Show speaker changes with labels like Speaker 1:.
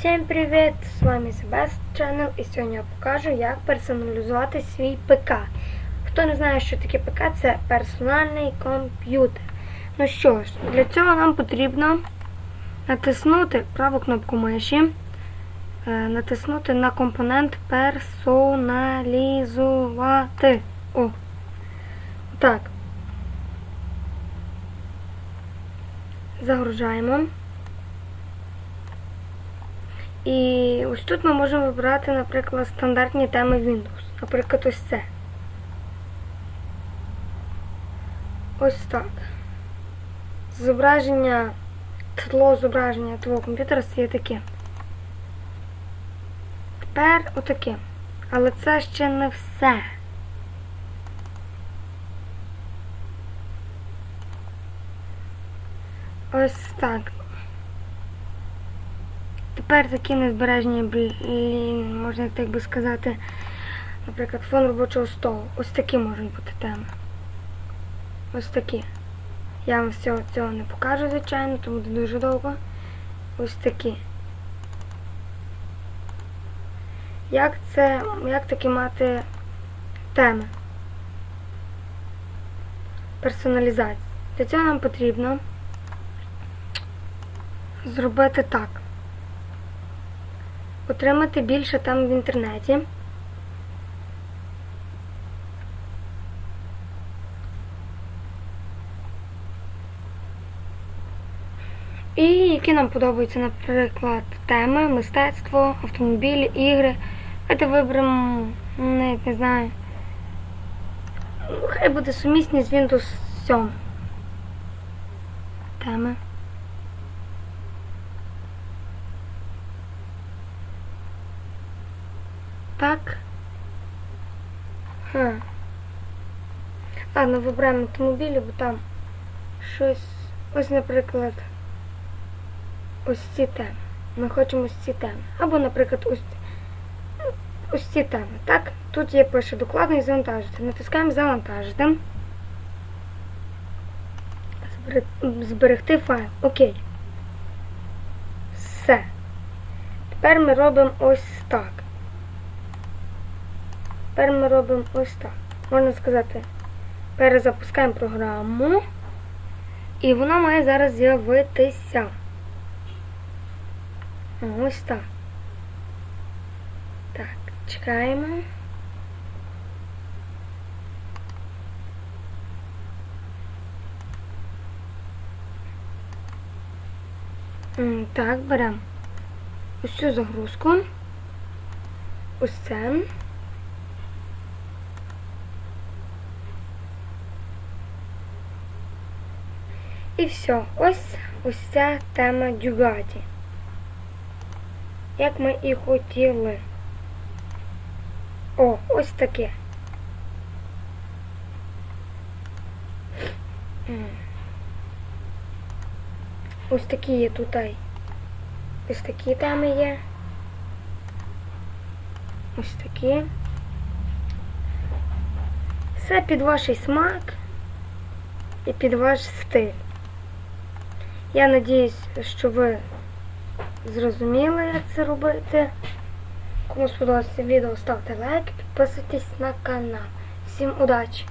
Speaker 1: Всем привет! С вами Sebest Channel і сьогодні я покажу, як персоналізувати свій ПК. Хто не знає, що таке ПК, це персональний комп'ютер. Ну що ж, для цього нам потрібно натиснути праву кнопку миші, е, натиснути на компонент персоналізувати. О, так. Загружаємо. І ось тут ми можемо вибрати, наприклад, стандартні теми Windows. Наприклад, ось це. Ось так. Зображення, тло зображення твого комп'ютера стає таке. Тепер отаке. Але це ще не все. Ось так. Тепер такі незбережні, блін, можна так би сказати, наприклад, фон робочого столу. Ось такі можуть бути теми. Ось такі. Я вам всього цього не покажу, звичайно, тому буде дуже довго. Ось такі. Як це, як такі мати теми? Персоналізація. Для цього нам потрібно зробити так отримати більше там в інтернеті. І які нам подобаються, наприклад, теми, мистецтво, автомобілі, ігри. Давайте виберемо, навіть не знаю. Хай буде сумісні з Windows 7. Теми. Так. Ха. Ладно, вибираємо автомобілі, бо там щось. Ось, наприклад, ось ці теми. Ми хочемо ось ці теми. Або, наприклад, ось ось ці теми. Так, тут є пише докладно і завантажити. Натискаємо завантажити. Зберегти файл. Окей. Все. Тепер ми робимо ось так. Тепер ми робимо ось так. Можна сказати, перезапускаємо програму. І вона має зараз з'явитися. Ось так. Так, чекаємо. Так, беремо ось цю загрузку. Ось це. І все. Ось ця тема Дюгаті. Як ми і хотіли. О, ось таке. Ось такі є тут. Ось такі теми є. Ось такі. Все під ваш смак і під ваш стиль. Я надіюсь, що ви зрозуміли, як це робити. Кому сподобалося відео, ставте лайк, підписуйтесь на канал. Всім удачі!